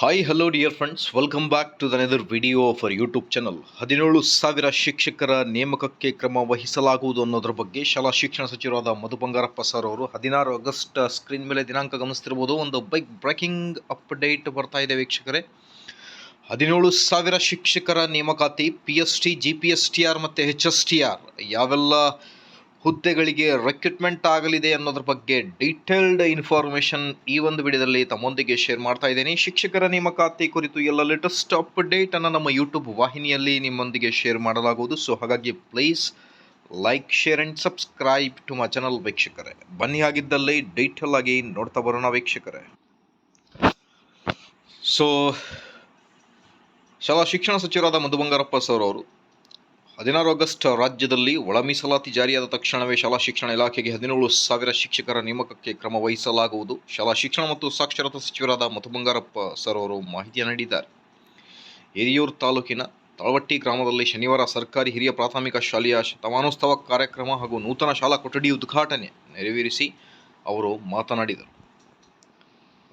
Hi hello dear friends welcome back to another video for YouTube channel ಹದಿನೇಳು ಸಾವಿರ ಶಿಕ್ಷಕರ ನೇಮಕಕ್ಕೆ ಕ್ರಮ ವಹಿಸಲಾಗುವುದು ಅನ್ನೋದ್ರ ಬಗ್ಗೆ ಶಾಲಾ ಶಿಕ್ಷಣ ಸಚಿವರಾದ ಮಧು ಬಂಗಾರಪ್ಪ ಸರ್ ಅವರು ಹದಿನಾರು ಆಗಸ್ಟ್ ಸ್ಕ್ರೀನ್ ಮೇಲೆ ದಿನಾಂಕ ಗಮನಿಸ್ತಿರ್ಬೋದು. ಒಂದು ಬೈಕ್ ಬ್ರೇಕಿಂಗ್ ಅಪ್ಡೇಟ್ ಬರ್ತಾ ಇದೆ ವೀಕ್ಷಕರೇ. ಹದಿನೇಳು ಸಾವಿರ ಶಿಕ್ಷಕರ ನೇಮಕಾತಿ P S T G P S T R ಮತ್ತು ಎಚ್ ಎಸ್ ಟಿ ಆರ್ ಯಾವೆಲ್ಲ ಹುದ್ದೆಗಳಿಗೆ ರೆಕ್ರೂಟ್ಮೆಂಟ್ ಆಗಲಿದೆ ಅನ್ನೋದ್ರ ಬಗ್ಗೆ ಡೀಟೇಲ್ಡ್ ಇನ್ಫಾರ್ಮೇಷನ್ ಈ ಒಂದು ವಿಡಿಯೋದಲ್ಲಿ ತಮ್ಮೊಂದಿಗೆ ಶೇರ್ ಮಾಡ್ತಾ ಇದ್ದೀನಿ. ಶಿಕ್ಷಕರ ನೇಮಕಾತಿ ಕುರಿತು ಎಲ್ಲ ಲೇಟೆಸ್ಟ್ ಅಪ್ಡೇಟ್ ಅನ್ನು ನಮ್ಮ ಯೂಟ್ಯೂಬ್ ವಾಹಿನಿಯಲ್ಲಿ ನಿಮ್ಮೊಂದಿಗೆ ಶೇರ್ ಮಾಡಲಾಗುವುದು. ಸೊ ಹಾಗಾಗಿ please like share and subscribe to my channel ವೀಕ್ಷಕರೇ. ಬನ್ನಿ ಆಗಿದ್ದಲ್ಲಿ ಡೀಟೇಲ್ ಆಗಿ ನೋಡ್ತಾ ಬರೋಣ ವೀಕ್ಷಕರೇ. ಸೊ ಶಾಲಾ ಶಿಕ್ಷಣ ಸಚಿವರಾದ ಮಧು ಬಂಗಾರಪ್ಪ ಸರ್ ಅವರು ಹದಿನಾರು ಆಗಸ್ಟ್ ರಾಜ್ಯದಲ್ಲಿ ಒಳ ಮೀಸಲಾತಿ ಜಾರಿಯಾದ ತಕ್ಷಣವೇ ಶಾಲಾ ಶಿಕ್ಷಣ ಇಲಾಖೆಗೆ ಹದಿನೇಳು ಸಾವಿರ ಶಿಕ್ಷಕರ ನೇಮಕಕ್ಕೆ ಕ್ರಮ ವಹಿಸಲಾಗುವುದು. ಶಾಲಾ ಶಿಕ್ಷಣ ಮತ್ತು ಸಾಕ್ಷರತಾ ಸಚಿವರಾದ ಮಧು ಬಂಗಾರಪ್ಪ ಸರ್ ಅವರು ಮಾಹಿತಿ ನೀಡಿದ್ದಾರೆ. ಹಿರಿಯೂರು ತಾಲೂಕಿನ ತಳವಟ್ಟಿ ಗ್ರಾಮದಲ್ಲಿ ಶನಿವಾರ ಸರ್ಕಾರಿ ಹಿರಿಯ ಪ್ರಾಥಮಿಕ ಶಾಲೆಯ ಶತಮಾನೋತ್ಸವ ಕಾರ್ಯಕ್ರಮ ಹಾಗೂ ನೂತನ ಶಾಲಾ ಕೊಠಡಿ ಉದ್ಘಾಟನೆ ನೆರವೇರಿಸಿ ಅವರು ಮಾತನಾಡಿದರು.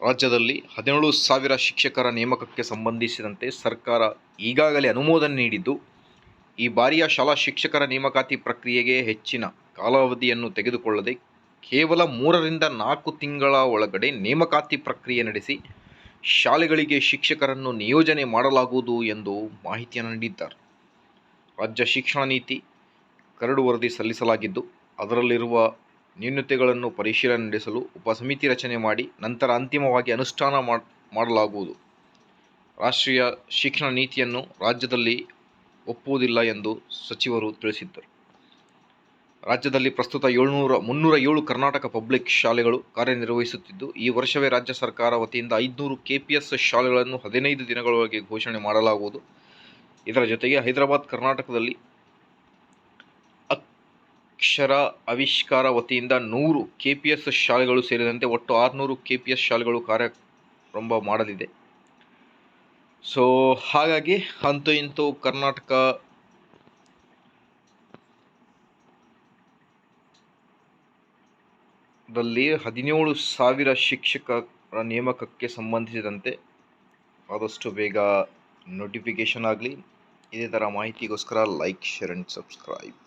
ರಾಜ್ಯದಲ್ಲಿ ಹದಿನೇಳು ಸಾವಿರ ಶಿಕ್ಷಕರ ನೇಮಕಕ್ಕೆ ಸಂಬಂಧಿಸಿದಂತೆ ಸರ್ಕಾರ ಈಗಾಗಲೇ ಅನುಮೋದನೆ ನೀಡಿದ್ದು ಈ ಬಾರಿಯ ಶಾಲಾ ಶಿಕ್ಷಕರ ನೇಮಕಾತಿ ಪ್ರಕ್ರಿಯೆಗೆ ಹೆಚ್ಚಿನ ಕಾಲಾವಧಿಯನ್ನು ತೆಗೆದುಕೊಳ್ಳದೆ ಕೇವಲ ಮೂರರಿಂದ ನಾಲ್ಕು ತಿಂಗಳ ಒಳಗಡೆ ನೇಮಕಾತಿ ಪ್ರಕ್ರಿಯೆ ನಡೆಸಿ ಶಾಲೆಗಳಿಗೆ ಶಿಕ್ಷಕರನ್ನು ನಿಯೋಜನೆ ಮಾಡಲಾಗುವುದು ಎಂದು ಮಾಹಿತಿಯನ್ನು ನೀಡಿದ್ದಾರೆ. ರಾಜ್ಯ ಶಿಕ್ಷಣ ನೀತಿ ಕರಡು ವರದಿ ಸಲ್ಲಿಸಲಾಗಿದ್ದು, ಅದರಲ್ಲಿರುವ ನ್ಯೂನತೆಗಳನ್ನು ಪರಿಶೀಲನೆ ನಡೆಸಲು ಉಪಸಮಿತಿ ರಚನೆ ಮಾಡಿ ನಂತರ ಅಂತಿಮವಾಗಿ ಅನುಷ್ಠಾನ ಮಾಡಲಾಗುವುದು. ರಾಷ್ಟ್ರೀಯ ಶಿಕ್ಷಣ ನೀತಿಯನ್ನು ರಾಜ್ಯದಲ್ಲಿ ಒಪ್ಪುವುದಿಲ್ಲ ಎಂದು ಸಚಿವರು ತಿಳಿಸಿದ್ದರು. ರಾಜ್ಯದಲ್ಲಿ ಪ್ರಸ್ತುತ ಏಳ್ನೂರ, ಮುನ್ನೂರ ಏಳು ಕರ್ನಾಟಕ ಪಬ್ಲಿಕ್ ಶಾಲೆಗಳು ಕಾರ್ಯನಿರ್ವಹಿಸುತ್ತಿದ್ದು, ಈ ವರ್ಷವೇ ರಾಜ್ಯ ಸರ್ಕಾರ ವತಿಯಿಂದ ಐದುನೂರು ಕೆಪಿಎಸ್ ಶಾಲೆಗಳನ್ನು ಹದಿನೈದು ದಿನಗಳೊಳಗೆ ಘೋಷಣೆ ಮಾಡಲಾಗುವುದು. ಇದರ ಜೊತೆಗೆ ಹೈದರಾಬಾದ್ ಕರ್ನಾಟಕದಲ್ಲಿ ಅಕ್ಷರ ಆವಿಷ್ಕಾರ ವತಿಯಿಂದ ನೂರು ಕೆಪಿಎಸ್ ಶಾಲೆಗಳು ಸೇರಿದಂತೆ ಒಟ್ಟು ಆರುನೂರು ಕೆಪಿಎಸ್ ಶಾಲೆಗಳು ಕಾರ್ಯಾರಂಭ ಮಾಡಲಿದೆ. ಸೊ ಹಾಗಾಗಿ ಅಂತೂ ಇಂತೂ ಕರ್ನಾಟಕ ದಲ್ಲಿ ಹದಿನೇಳು ಸಾವಿರ ಶಿಕ್ಷಕರ ನೇಮಕಕ್ಕೆ ಸಂಬಂಧಿಸಿದಂತೆ ಆದಷ್ಟು ಬೇಗ ನೋಟಿಫಿಕೇಷನ್ ಆಗಲಿ. ಇದೇ ಥರ ಮಾಹಿತಿಗೋಸ್ಕರ ಲೈಕ್ ಶೇರ್ ಆ್ಯಂಡ್ ಸಬ್ಸ್ಕ್ರೈಬ್